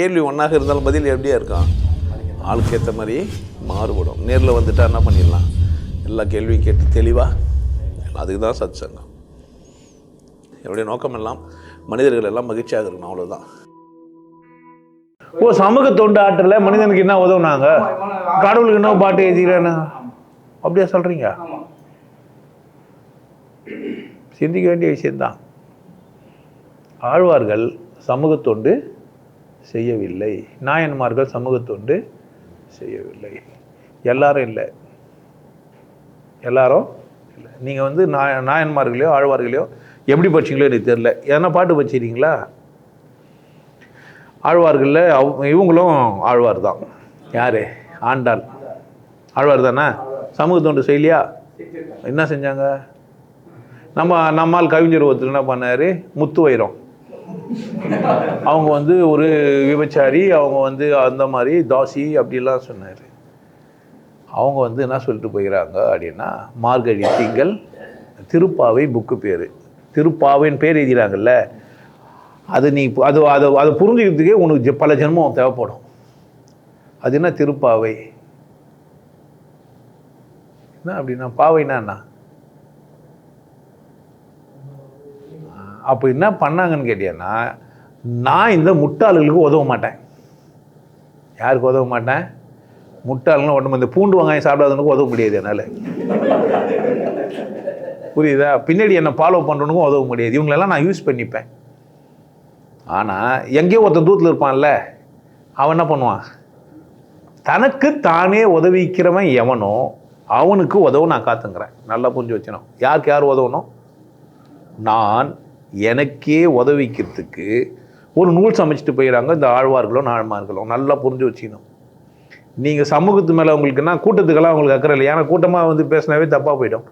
கேள்வி ஒன்றாக இருந்தாலும் பதில் எப்படியா இருக்கும்? ஆளுக்கு ஏற்ற மாதிரி மாறுபடும். நேரில் வந்துட்டால் என்ன பண்ணிடலாம்? எல்லா கேள்வியும் கேட்டு தெளிவாக அதுக்கு தான் சத் சங்கம் என்னுடைய நோக்கம் எல்லாம் மனிதர்கள் எல்லாம் மகிழ்ச்சியாக இருக்கணும் அவ்வளோதான் ஓ சமூக தொண்டு ஆற்றல மனிதனுக்கு என்ன உதவுனாங்க? கடவுளுக்கு என்ன பாட்டு எழுதிக்கிறேன்னு அப்படியா சொல்கிறீங்க சிந்திக்க வேண்டிய விஷயம்தான். ஆழ்வார்கள் சமூக தொண்டு செய்யவில்லை. நாயன்மார்கள் சமூகத்தொண்டு செய்யவில்லை. எல்லாரும் இல்லை. எல்லாரும் இல்லை. நீங்கள் வந்து நாய நாயன்மார்களையோ ஆழ்வார்களையோ எப்படி படிச்சீங்களோ எனக்கு தெரில ஏன்னா பாட்டு படிச்சிருக்கீங்களா? ஆழ்வார்களில் அவ் இவங்களும் ஆழ்வார் தான். யார்? ஆண்டாள். ஆழ்வார் தானே? சமூக செய்யலையா? என்ன செஞ்சாங்க? நம்ம நம்மால் கவிஞர் ஒருத்தர் என்ன பண்ணார்? முத்து வைரம். அவங்க வந்து ஒரு விபச்சாரி அவங்க வந்து அந்த மாதிரி தாசி அப்படிலாம் சொன்னார். அவங்க வந்து என்ன சொல்லிட்டு போயிறாங்க அப்படின்னா மார்கழி திங்கள் திருப்பாவை புக்கு பேர். திருப்பாவைன்னு பேர் எழுதிறாங்கல்ல அது நீ இப்போ- அது அதை அதை புரிஞ்சுக்கிறதுக்கே உனக்கு ஜெ- பல ஜென்மம் தேவைப்படும். அது என்ன திருப்பாவை? என்ன அப்படின்னா பாவைனா என்ன? அப்போ என்ன பண்ணாங்கன்னு கேட்டீங்கன்னா நான் இந்த முட்டாளுகளுக்கு உதவ மாட்டேன். யாருக்கு உதவ மாட்டேன்? முட்டாளுங்க உடம்பு இந்த பூண்டு வெங்காயம் சாப்பிடாதவனுக்கு உதவ முடியாது என்னால். புரியுதா? பின்னாடி என்னை ஃபாலோ பண்ணுறவனுக்கும் உதவ முடியாது. இவங்களெல்லாம் நான் யூஸ் பண்ணிப்பேன். ஆனால் எங்கேயோ ஒருத்தன் தூத்தில் இருப்பான்ல அவன் என்ன பண்ணுவான்? தனக்கு தானே உதவிக்கிறவன் எவனோ அவனுக்கு உதவ நான் காத்துங்கிறேன். நல்லா புரிஞ்சு வச்சினோம் யாருக்கு யார் உதவணும்? நான் எனக்கே உதவிக்கிறதுக்கு ஒரு நூல் சமைச்சிட்டு போயிடறாங்க இந்த ஆழ்வார்களோ நாழ்மார்களோ நல்லா புரிஞ்சு வச்சுக்கணும். நீங்கள் சமூகத்து மேலே உங்களுக்குன்னா கூட்டத்துக்கெல்லாம் உங்களுக்கு அக்கறை இல்லை ஏன்னா கூட்டமாக வந்து பேசினாவே தப்பாக போயிடும்.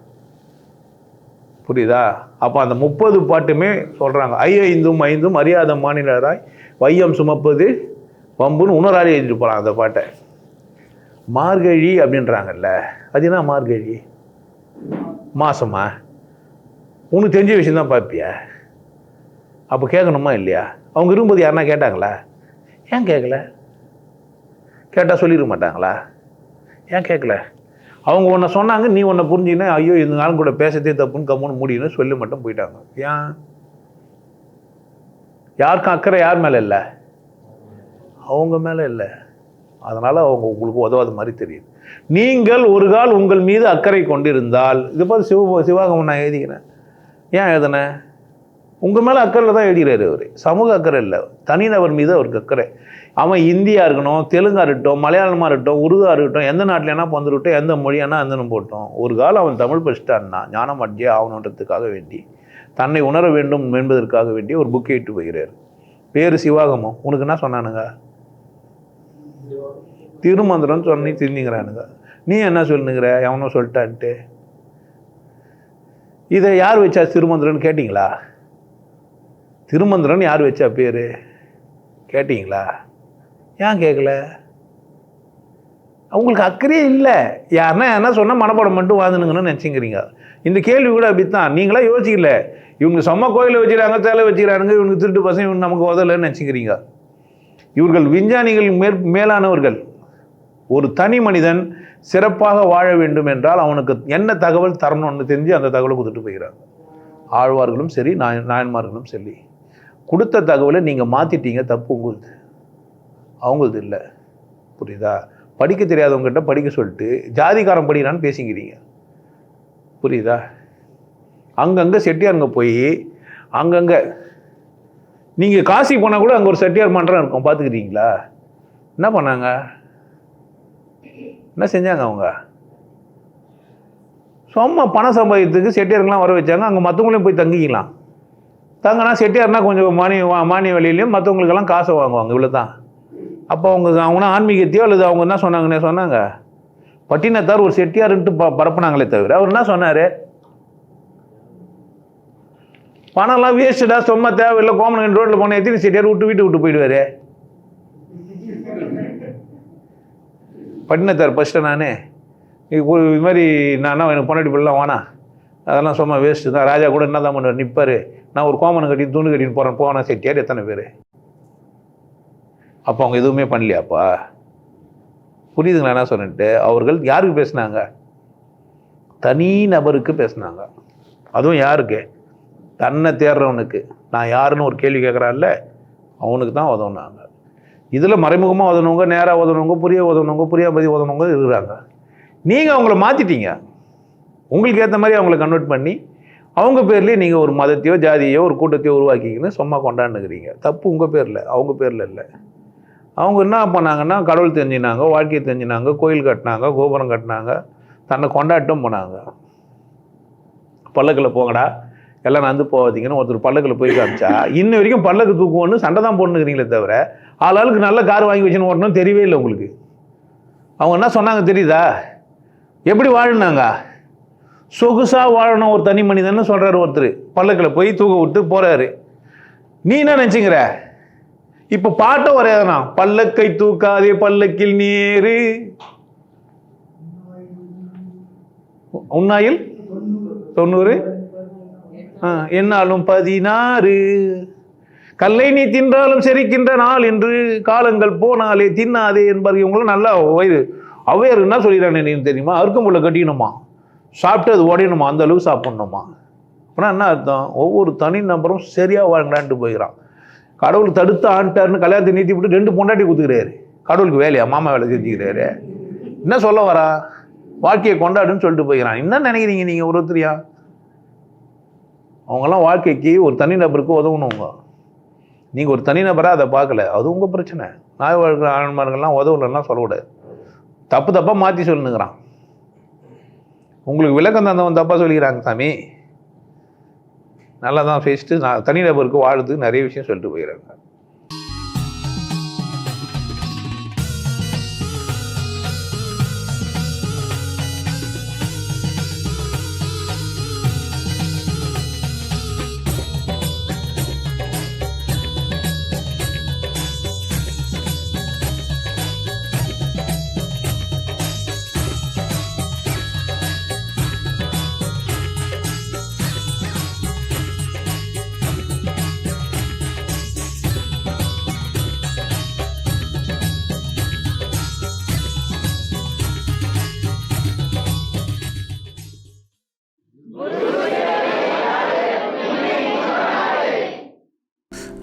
புரியுதா? அப்போ அந்த முப்பது பாட்டுமே சொல்கிறாங்க ஐ ஐந்தும் ஐந்தும் அறியாத மாநிலராய் வையம் சுமப்பது வம்புன்னு உணராளி எழுதிட்டு போகிறான் அந்த பாட்டை. மார்கழி அப்படின்றாங்கல்ல. அது என்ன மார்கழி? மாசமா? உனக்கு தெரிஞ்ச விஷயம் தான் பார்ப்பியா அப்போ கேட்கணுமா இல்லையா? அவங்க இருக்கும்போது யாருன்னா கேட்டாங்களா? ஏன் கேட்கல? கேட்டால் சொல்லிட மாட்டாங்களா? ஏன் கேட்கல? அவங்க ஒன்றை சொன்னாங்க நீ ஒன்றை புரிஞ்சினா ஐயோ இந்த நாளும் கூட பேசத்தே தப்புன்னு கம்முன்னு முடியும்னு சொல்லி மட்டும் போயிட்டாங்க. ஏன்? யாருக்கும் அக்கறை யார் மேலே இல்லை? அவங்க மேலே இல்லை. அதனால் அவங்க உங்களுக்கு உதவாத மாதிரி தெரியுது. நீங்கள் ஒரு கால் உங்கள் மீது அக்கறை கொண்டிருந்தால் இது பார்த்து சிவ சிவாகமன் நான் எழுதிக்கிறேன். ஏன் எழுதினேன் உங்கள் மேலே அக்கறையில் தான் எழுதுகிறாரு அவர். சமூக அக்கறை இல்லை. தனிநபர் மீது அவருக்கு அக்கறை. அவன் இந்தியா இருக்கணும் தெலுங்கா இருக்கட்டும் மலையாளமாக இருக்கட்டும் உருதா இருக்கட்டும் எந்த நாட்டிலனா வந்துருக்கட்டும் எந்த மொழியானா எந்தனும் போட்டோம். ஒரு காலம் அவன் தமிழ் படிச்சிட்டான்னா ஞானம் அட்ஜே ஆகணுன்றதுக்காக வேண்டி தன்னை உணர வேண்டும் என்பதற்காக வேண்டி ஒரு புக்கை இட்டு போகிறார். பேர் சிவாகமம். உனக்கு என்ன சொன்னானுங்க? திருமந்திரம் சொன்னி திருந்திங்கிறானுங்க. நீ என்ன சொல்லுங்கிற எவனோ சொல்லிட்டான்ட்டு. இதை யார் வச்சா திருமந்திரம்னு கேட்டிங்களா? திருமந்திரன் யார் வச்சா பேர்? கேட்டிங்களா? ஏன் கேட்கல அவங்களுக்கு அக்கறையே இல்லை. யாருன்னா என்ன சொன்னால் மனப்பாடம் மட்டும் வாழ்ந்துனுங்கன்னு நினச்சிங்கிறீங்க இந்த கேள்வி கூட அப்படித்தான். நீங்களா யோசிக்கல. இவங்க செம்ம கோயிலை வச்சுக்கிறாங்க சேலை வச்சுக்கிறானுங்க இவங்க திருட்டு பசங்க இவங்க நமக்கு உதலைன்னு நினச்சிக்கிறீங்க. இவர்கள் விஞ்ஞானிகள் மேற் மேலானவர்கள். ஒரு தனி மனிதன் சிறப்பாக வாழ வேண்டும் என்றால் அவனுக்கு என்ன தகவல் தரணும்னு தெரிஞ்சு அந்த தகவலை கொடுத்துட்டு போயிடறாங்க ஆழ்வார்களும் சரி நாய நாயன்மார்களும் சரி. கொடுத்த தகவலை நீங்கள் மாற்றிட்டீங்க தப்பு உங்களுது. அவங்களது இல்லை. புரியுதா? படிக்க தெரியாதவங்ககிட்ட படிக்க சொல்லிட்டு ஜாதிகாரம் படினான்னு பேசிக்கிறீங்க. புரியுதா? அங்கங்கே செட்டியாருங்க போய் அங்கங்கே நீங்கள் காசி போனால் கூட அங்கே ஒரு செட்டியார் மன்றம் இருக்கும் பார்த்துக்கிறீங்களா என்ன பண்ணாங்க? என்ன செஞ்சாங்க அவங்க? சும்மா பணம் சம்பாதிக்கிறதுக்கு செட்டியாருங்களாம் வர வச்சாங்க அங்கே மற்றவங்களையும் போய் தங்கிக்கலாம். தங்கினா செட்டியார்னா கொஞ்சம் மானிய வா- மானிய வழியிலையும் மற்றவங்களுக்கெல்லாம் காசை வாங்குவாங்க இவ்வளோ தான் அப்போ அவங்க அவங்கன்னா ஆன்மீகத்தையோ அல்லது அவங்க என்ன சொன்னாங்கன்னே சொன்னாங்க. பட்டினத்தார் ஒரு செட்டியாருன்ட்டு ப பரப்புனாங்களே தவிர அவர் என்ன சொன்னார்? பணம்லாம் வேஸ்ட்டுடா சும்மா தேவையில்லை கோமனன் ரோட்டில் போன எத்தனை செட்டியார் விட்டு வீட்டு விட்டு போயிடுவார்? பட்டினத்தார் ஃபஸ்ட்டு நானே. இது மாதிரி நான் எனக்கு பொன்னாடி பிள்ளைலாம் வானா அதெல்லாம் சும்மா வேஸ்ட்டு தான். ராஜா கூட என்ன தான் பண்ணுவார்? நிற்பார் நான் ஒரு கோமனை கட்டி துண்டு கட்டின்னு போகிறேன் போனா செட்டியார் எத்தனை பேர்? அப்போ அவங்க எதுவுமே பண்ணலையாப்பா? புரியுதுங்களா என்ன சொன்னிட்டு அவர்கள் யாருக்கு பேசுனாங்க? தனி நபருக்கு பேசுனாங்க. அதுவும் யாருக்கு? தன்னை தேடுறவனுக்கு. நான் யாருன்னு ஒரு கேள்வி கேட்குறான்ல அவனுக்கு தான் உதவுனாங்க. இதில் மறைமுகமாக உதவுனவங்க நேராக உதவுனவங்க புரிய உதவுனவங்க புரியாமதி உதவுனவங்க இருக்கிறாங்க. நீங்கள் அவங்கள மாற்றிட்டீங்க உங்களுக்கு ஏற்ற மாதிரி அவங்கள கன்வெர்ட் பண்ணி அவங்க பேர்லேயே நீங்கள் ஒரு மதத்தையோ ஜாதியோ ஒரு கூட்டத்தையோ உருவாக்கிக்கின்னு சும்மா கொண்டாண்டுக்கிறீங்க தப்பு உங்கள் பேரில் அவங்க பேரில் இல்லை. அவங்க என்ன பண்ணாங்கன்னா கடவுள் தெரிஞ்சினாங்க வாழ்க்கையை தெரிஞ்சினாங்க கோயில் கட்டினாங்க கோபுரம் கட்டினாங்க தன்னை கொண்டாட்டம் போனாங்க. பல்லக்கில் போங்கடா எல்லாம் நந்து போகாதீங்கன்னு ஒருத்தர் பல்லக்கில் போய் காமிச்சா இன்ன வரைக்கும் பல்லக்கு தூக்குவோன்னு சண்டை தான் போடணுங்கிறீங்களே தவிர ஆளாளுக்கு நல்ல கார் வாங்கி வச்சுன்னு ஓட்டணும் தெரியவே இல்லை உங்களுக்கு. அவங்க என்ன சொன்னாங்க தெரியுதா? எப்படி வாழ்னாங்க? சொகுசாக வாழணும் ஒரு தனி மனிதன் சொல்கிறாரு ஒருத்தர். பல்லக்கில் போய் தூக்க விட்டு போகிறாரு நீ என்ன நினச்சிங்கிற இப்போ பாட்டை ஒரே பல்லக்கை தூக்காதே பல்லக்கில் நேரு. உன்னாயில்? தொண்ணூறு. ஆ, என்னாலும் பதினாறு. கல்லை நீ தின்றாலும் செரிக்கின்ற நாள் என்று காலங்கள் போனாலே தின்னாதே என்பது இவங்களும் நல்லா வயது அவையர் என்ன சொல்லிடுறாங்க தெரியுமா? தெரியுமா உள்ள கட்டிக்கணுமா? சாப்பிட்டு அது உடையணுமா அந்த அளவுக்கு சாப்பிட்ணுமா? அப்படின்னா என்ன அர்த்தம்? ஒவ்வொரு தனி நபரும் சரியாக வாழ்ங்களான்ட்டு போயிடறான் கடவுள் தடுத்து ஆண்டாருன்னு கல்யாணத்தை நீட்டி விட்டு ரெண்டு பொண்டாட்டி கொடுத்துக்கிறாரு கடவுளுக்கு வேலையா? மாமா வேலை செஞ்சுக்கிறாரு. என்ன சொல்ல வரா? வாழ்க்கையை கொண்டாடுன்னு சொல்லிட்டு போயிடறான் என்ன நினைக்கிறீங்க நீங்கள் ஒருத்தரியா? அவங்கெல்லாம் வாழ்க்கைக்கு ஒரு தனிநபருக்கு உதவணுங்க. நீங்கள் ஒரு தனிநபராக அதை பார்க்கல. அது உங்கள் பிரச்சனை. நாய் வாழ்க்கிற ஆண்மார்கள்லாம் உதவலைன்னா சொல்லக்கூடாது. தப்பு தப்பாக மாற்றி சொல்லுங்கிறான் உங்களுக்கு விளக்கம் தந்தவன் தப்பாக சொல்லிக்கிறாங்க சாமி. நல்லா தான் பேசிட்டு நான் தனிநபருக்கு வாழுது நிறைய விஷயம் சொல்லிட்டு போயிடுறாங்க.